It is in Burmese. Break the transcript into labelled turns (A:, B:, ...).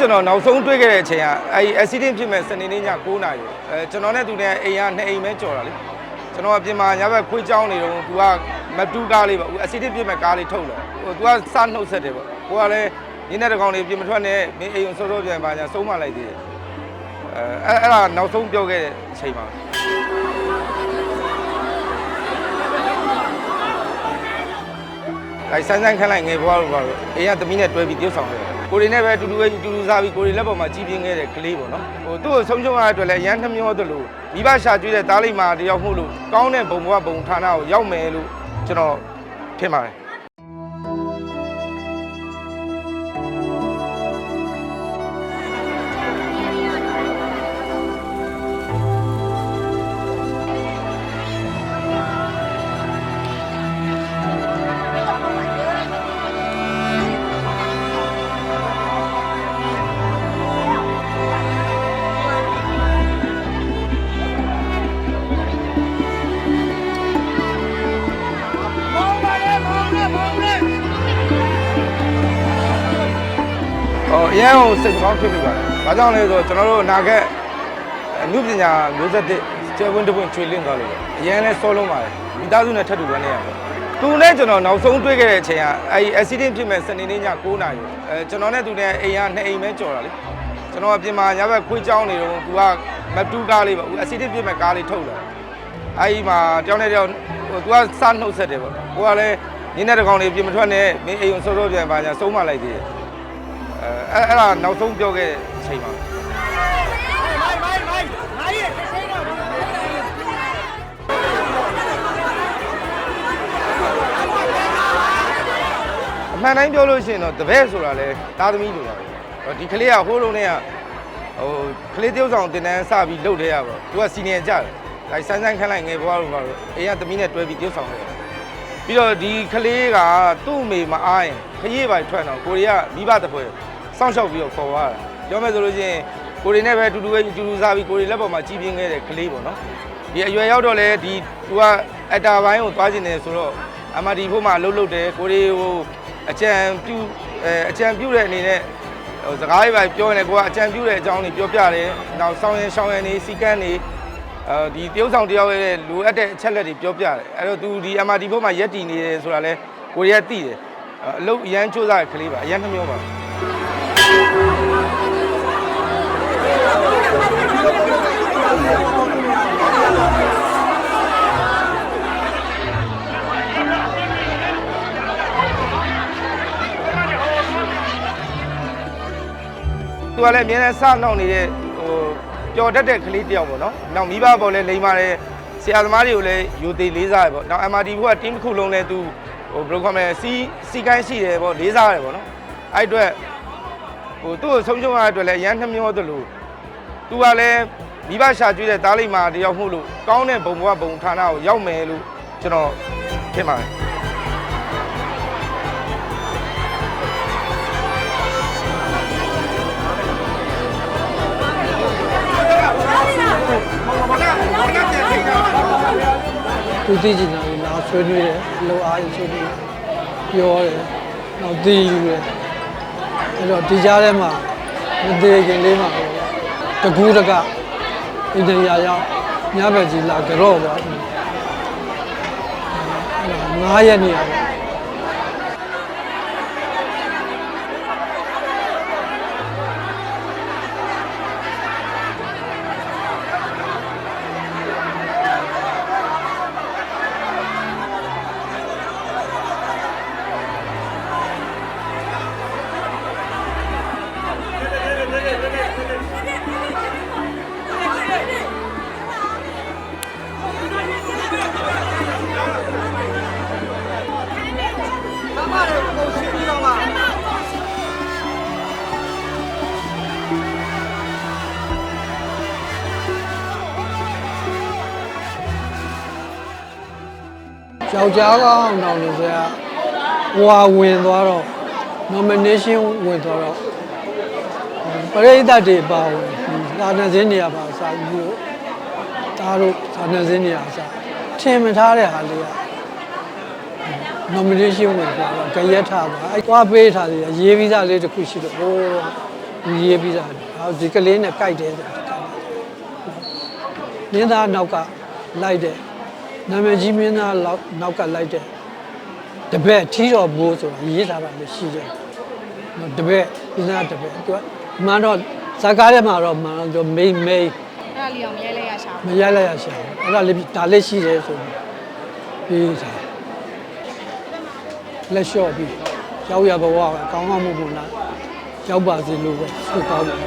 A: သူနဲ့ကျွန်တော်နောက်ဆုံးတွေ့ခဲ့တဲ့အချိန်ကအဲဒီ accident ဖြစ်မဲ့စနေနေ့ည9:00နာရီအဲကျွန်တော်နဲ့သူနဲ့အိမ်ကနှစ်အိမ်ပဲကြော်တာလေကျွန်တော်ကပြင်မာညဘက်ခွေးချောင်းနေတော့သူကမတူးကားလေးပေါ့ accident ဖြစ်မဲ့ကားလေးထုတ်လာဟိုသူကစနှုတ်ဆက်တယ်ပေါ့ကိုကလည်းရင်းတဲ့တကောင်လေးပြင်မထွက်နဲ့မင်းအိမ်ကိုစောစောပြန်ပါညာဆုံးမလိုက်သေးတယ်အဲအဲ့အဲ့ဒါနောက်ဆုံးပြောခဲ့တဲ့အချိန်ပါအဲဆန်းဆန်းခန့်လိုက်ငယ်ဘွားလို့ပါတော့အေးရသမီးနဲ့တွဲပြီးတရုပ်ဆောင်တယ် ကိုရီနဲ့ပဲအတူတူပဲအတူတူစားပြီးကိုရီလက်ပေါ်မှာကြီးပြင်းခဲ့တဲ့ကလေးပေါ့နော်ဟိုသူ့ကိုဆုံးရှုံးရတဲ့အတွက်လည်းရမ်းနှမျောသလိုမိဘရှာကျွေးတဲ့သားလေးမာတယောက်မှုလို့ကောင်းတဲ့ဘုံဘွားဘုံဌာနကိုရောက်မယ်လို့ကျွန်တော်ထင်ပါတယ် အရန်ကိုစိတ်ကောင်းဖြစ်မိပါတယ်။ဘာကြောင့်လဲဆိုတော့ကျွန်တော်တို့အနာဂတ်အမှုပညာမျိုးဆက်တစ်ကျေဝင်းတစ်ပွင့်ချွေလင့်သွားလို့ပဲအရန်လဲစောလုံးပါတယ်။မိသားစုနဲ့ထပ်တူရနေရမယ်။သူနဲ့ကျွန်တော်နောက်ဆုံးတွေ့ခဲ့တဲ့အချိန်ကအဲဒီ accident ဖြစ်မဲ့စနေနေ့ည9:00နာရီအဲကျွန်တော်နဲ့သူနဲ့အိမ်ကနှစ်အိမ်ပဲကြော်တာလေ။ကျွန်တော်ကပြင်မာညဘက်ခွေးချောင်းနေတော့သူကမတူးကားလေးပေါ့ accident ဖြစ်မဲ့ကားလေးထုတ်လာ။အဲဒီမှာတယောက်နဲ့တယောက်ဟိုသူကစနှုတ်ဆက်တယ်ပေါ့။ကိုကလည်းရင်းတဲ့တကောင်လေးပြင်မထွက်နဲ့မင်းအိမ်ကိုစောစောပြန်ပါညာဆုံးမလိုက်သေးတယ်။ အဲအဲ့အဲ့ဒါနောက်ဆုံးပြောခဲ့တဲ့အချိန်ပါ
B: မိုင်းမိုင်းမိုင်းငါရဲ့တစ်စိမ်းတော့
A: အမှန်တိုင်းပြောလို့ရှိရင်တော့တပည့်ဆိုတာလဲသားသမီးလိုပါပဲဒီကလေးကဟိုးလုံးနဲ့ကဟိုကလေးတယောက်ဆောင်တင်တန်းစပြီးလှုပ်တဲ့ရပါသူကစီနီယံကြတယ်အဲဆန်းဆန်းခန့်လိုက်ငယ်ဘွားလို့ပါတော့အေးကသမီးနဲ့တွဲပြီးတယောက်ဆောင်တယ်ပြီးတော့ဒီကလေးကသူ့အမေမအားရင်ခရီးပါထွက်တော့ကိုရီးယားမိဘတစ်ဖွဲ စောင့်ရှောက်ပြီးတော့ခေါ်သွားတာပြောမယ်ဆိုလို့ရှိရင်ကိုရီနဲ့ပဲအတူတူပဲအတူတူစားပြီးကိုရီလက်ပေါ်မှာကြီးပြင်းခဲ့တဲ့ကလေးပေါ့နော်ဒီအရွယ်ရောက်တော့လဲဒီသူကအတာပိုင်းကိုသွားကျင်တယ်ဆိုတော့အမဒီဖို့မှာလှုပ်လှုပ်တယ်ကိုရီဟိုအကြံပြုအဲအကြံပြုတဲ့အနေနဲ့ဟိုစကားလေးပါပြောရင်လည်းကိုကအကြံပြုတဲ့အကြောင်းတွေပြောပြတယ်။နောက်ဆောင်းရင်ရှောင်းရင်နေစီကန်းနေအဲဒီတရုပ်ဆောင်တယောက်ရဲ့လိုအပ်တဲ့အချက်လက်တွေပြောပြတယ်။အဲ့တော့ तू ဒီ MRT ဘုတ်မှာရက်တည်နေတယ်ဆိုတာလဲကိုရီးယားသိတယ်။အလုပ်အရန်စူးစမ်းတဲ့ကလေးပါအရန်နှမျောပါ သူကလည်းအမြဲတမ်းစနှောက်နေတဲ့ဟိုပျော်တတ်တဲ့ကလေးတစ်ယောက်ပေါ့နော်။နောက်မိဘပေါ်လည်းလိမ့်ပါတယ်ဆရာသမားတွေကိုလည်းယူသေးလေးစားရပေါ့။နောက် MRT ဘုက team တစ်ခုလုံးလည်းသူဟိုဘယ်လိုခေါ်မလဲစီစီကိုင်းရှိတယ်ပေါ့လေးစားရတယ်ပေါ့နော်။အဲ့အတွက် ဟိုသူ့ကိုဆုံးရှုံးရတဲ့အတွက်လည်းအရန်နှမျောသလိုသူကလည်းမိဘရှာကျွေးတဲ့သားလေးမာတယောက်မှုလို့ကောင်းတဲ့ဘုံဘဝဘုံဌာနကိုရောက်မယ်လို့ကျွန်တော်ထင်ပါတယ်
C: သူသိချင်တာကိုလာဆွေးနွေးတယ်လောအားကြီးဆွေးနွေးတယ်ပြောတယ်နောက်သိယူတယ် အဲ့တော့ဒီကြားထဲမှာမသေးခင်လေးမှာတကူးတကအိန္ဒိယရောက်ညဘက်ကြီးလာကြော့ပါအဲ့ဒါ9ရက်နေရတယ် ယောက်ျားကောင်းတောင်လို့ဆရာဟွာဝင်သွားတော့ nomination ဝင်သွားတော့ပရိသတ်တွေပါဝင်သာနာစင်းနေရာပါစာယူလို့ဒါတို့သာနာစင်းနေရာစာထင်မထားတဲ့ဟာလေးက nomination ဝင်သွားတော့ကြရက်ထားပါအဲ့သွားပေးထားသေးတယ်ရေးဗီဇလေးတစ်ခုရှိတော့ဟိုရေးပြီးသားဟောဒီကလေးနဲ့ကြိုက်တယ်ဆိုမင်းသားနောက်ကလိုက်တဲ့ နာမည်ကြီးမင်းသားလောက်နောက်ကလိုက်တဲ့တပည့်ထီတော်ဘိုးဆိုတာရေးထားတာလည်းရှိတယ်နော်တပည့်မင်းသားတပည့်သူကမှန်တော့ဇာကားထဲမှာတော့မှန်တော့မိန်မိန်
D: အဲ့ဒါလေးအောင်မရိုက်လိုက်ရရှာ
C: မရလိုက်ရရှာဘူးအဲ့ဒါလေးဒါလေးရှိတယ်ဆိုပြီးပြီးတာလက်လျှော့ပြီးရောက်ရဘဝကကောင်းကောင်းမွန်မွန်လာရောက်ပါစေလို့ပဲဆုတောင်းတယ်